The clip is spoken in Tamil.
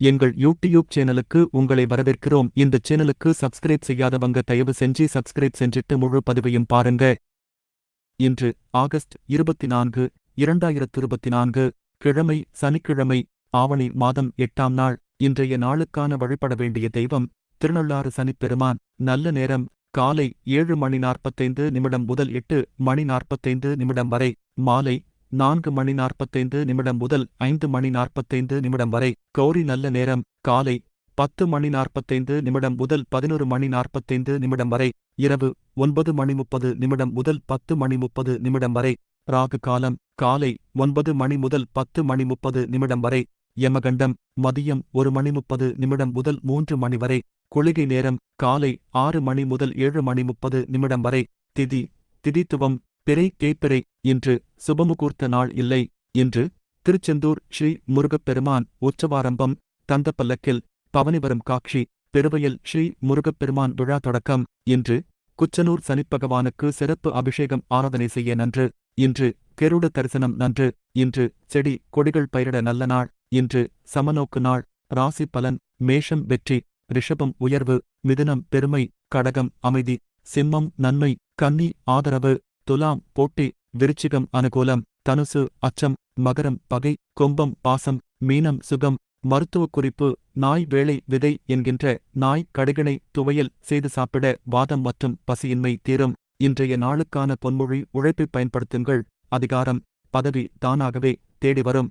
எங்கள் யூடியூப் சேனலுக்கு உங்களை வரவேற்கிறோம். இந்த சேனலுக்கு சப்ஸ்கிரைப் செய்யாதவங்க தயவு செஞ்சு சப்ஸ்கிரைப் செஞ்சிட்டு முழு பதிவையும் பாருங்க. இன்று ஆகஸ்ட் இருபத்தி நான்கு இரண்டாயிரத்து இருபத்தி நான்கு கிழமை சனிக்கிழமை ஆவணி மாதம் எட்டாம் நாள். இன்றைய நாளுக்கான வழிபட வேண்டிய தெய்வம் திருநள்ளாறு சனிப்பெருமான். நல்ல நேரம் காலை ஏழு மணி நாற்பத்தைந்து நிமிடம் முதல் எட்டு மணி நாற்பத்தைந்து நிமிடம் வரை. மாலை நான்கு மணி நாற்பத்தைந்து நிமிடம் முதல் ஐந்து மணி நாற்பத்தைந்து நிமிடம் வரை கௌரி நல்ல நேரம் காலை பத்து மணி நாற்பத்தைந்து நிமிடம் முதல் பதினொரு மணி நாற்பத்தைந்து நிமிடம் வரை இரவு ஒன்பது மணி முப்பது நிமிடம் முதல் பத்து மணி முப்பது நிமிடம் வரை ராகு காலம் காலை ஒன்பது மணி முதல் பத்து மணி முப்பது நிமிடம் வரை யமகண்டம் மதியம் ஒரு மணி முப்பது நிமிடம் முதல் மூன்று மணி வரை குளிகை நேரம் காலை ஆறு மணி முதல் ஏழு மணி முப்பது நிமிடம் வரை திதி திதித்துவம் பிறை கேப்பிறை இன்று சுபமுகூர்த்த நாள் இல்லை இன்று திருச்செந்தூர் ஸ்ரீ முருகப்பெருமான் உற்சவாரம்பம் தந்தப்பல்லக்கில் பவனிவரும் காட்சி பெருவையில் ஸ்ரீ முருகப்பெருமான் விழா தொடக்கம் இன்று குச்சனூர் சனிப்பகவானுக்கு சிறப்பு அபிஷேகம் ஆராதனை செய்ய நன்று இன்று கெருட தரிசனம் நன்று இன்று செடி கொடிகள் பயிரிட நல்ல நாள் இன்று சமநோக்கு நாள் ராசி பலன் மேஷம் வெற்றி ரிஷபம் உயர்வு மிதுனம் பெருமை கடகம் அமைதி சிம்மம் நன்மை கன்னி ஆதரவு துலாம் போட்டி விருச்சிகம் அனுகூலம் தனுசு அச்சம் மகரம் பகை கொம்பம் பாசம் மீனம் சுகம் மருத்துவக் குறிப்பு நாய் வேளை விதை என்கின்ற நாய் கடுகினை துவையல் செய்து சாப்பிட வாதம் மற்றும் பசியின்மை தீரும். இன்றைய நாளுக்கான பொன்மொழி உழைப்பை பயன்படுத்துங்கள். அதிகாரம் பதவி தானாகவே தேடி வரும்.